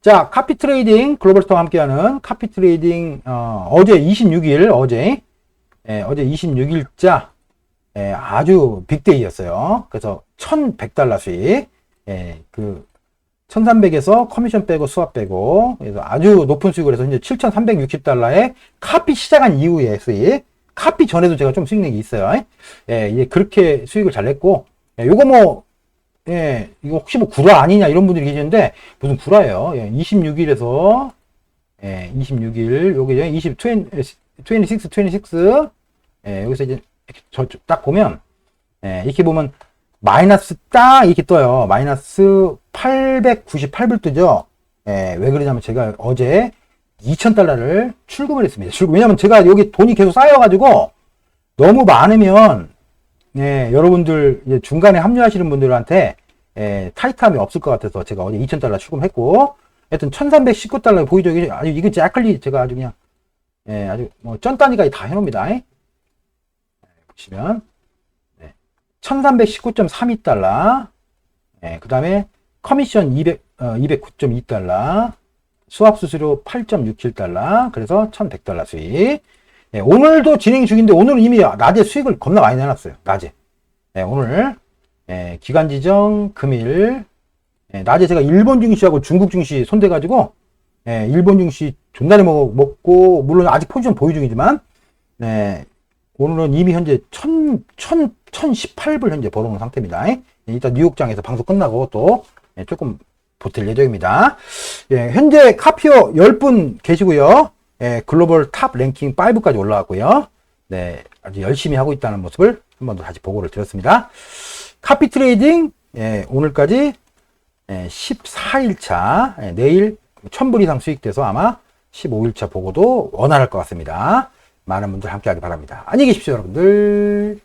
자, 카피 트레이딩 글로벌 스토어와 함께하는 카피 트레이딩 어, 제 26일 어제 예, 어제 26일자 예, 아주 빅데이였어요. 그래서 1,100달러 수익 예, 그 1300에서 커미션 빼고 수압 빼고 그래서 아주 높은 수익을 해서 이제 7360달러에 카피 시작한 이후에 수익 카피 전에도 제가 좀 수익 낸게 있어요. 예, 이제 그렇게 수익을 잘 냈고 예, 요거 뭐 예, 이거 혹시 뭐 구라 아니냐 이런 분들이 계시는데 무슨 구라예요. 예, 26일에서 예, 26일 요게 20 26 26 예, 여기서 이제 이렇게 저쪽 딱 보면 예, 이렇게 보면 마이너스 딱 이렇게 떠요. 마이너스 898불 뜨죠. 예, 왜 그러냐면 제가 어제 2,000달러를 출금을 했습니다. 출금. 왜냐면 제가 여기 돈이 계속 쌓여가지고 너무 많으면 예, 여러분들 이제 중간에 합류하시는 분들한테 예, 타이트함이 없을 것 같아서 제가 어제 2,000달러 출금했고 하여튼 1,319달러 보이죠? 아주 이거 자클리 제가 아주 그냥 예, 아주 뭐전 단위까지 다 해놓습니다. 예, 보시면 네, 1,319.32달러 예, 그 다음에 커미션 200, 어, 209.2달러 수압 수수료 8.67달러 그래서 1,100달러 수익 예, 오늘도 진행 중인데 오늘은 이미 낮에 수익을 겁나 많이 내놨어요. 낮에. 예, 오늘 예, 기간 지정 금일 예, 낮에 제가 일본 증시하고 중국 증시 손대가지고 예, 일본 증시 존나리 먹, 먹고 물론 아직 포지션 보유 중이지만 예, 오늘은 이미 현재 1000, 1000, 1018불 현재 벌어놓은 상태입니다. 예, 이따 뉴욕장에서 방송 끝나고 또 예, 조금 보탤 예정입니다. 예, 현재 카피오 10분 계시고요. 예, 글로벌 탑 랭킹 5까지 올라왔고요. 네, 아주 열심히 하고 있다는 모습을 한 번 더 다시 보고를 드렸습니다. 카피 트레이딩, 예, 오늘까지 예, 14일차, 예, 내일 1000불 이상 수익돼서 아마 15일차 보고도 원활할 것 같습니다. 많은 분들 함께 하기 바랍니다. 안녕히 계십시오, 여러분들.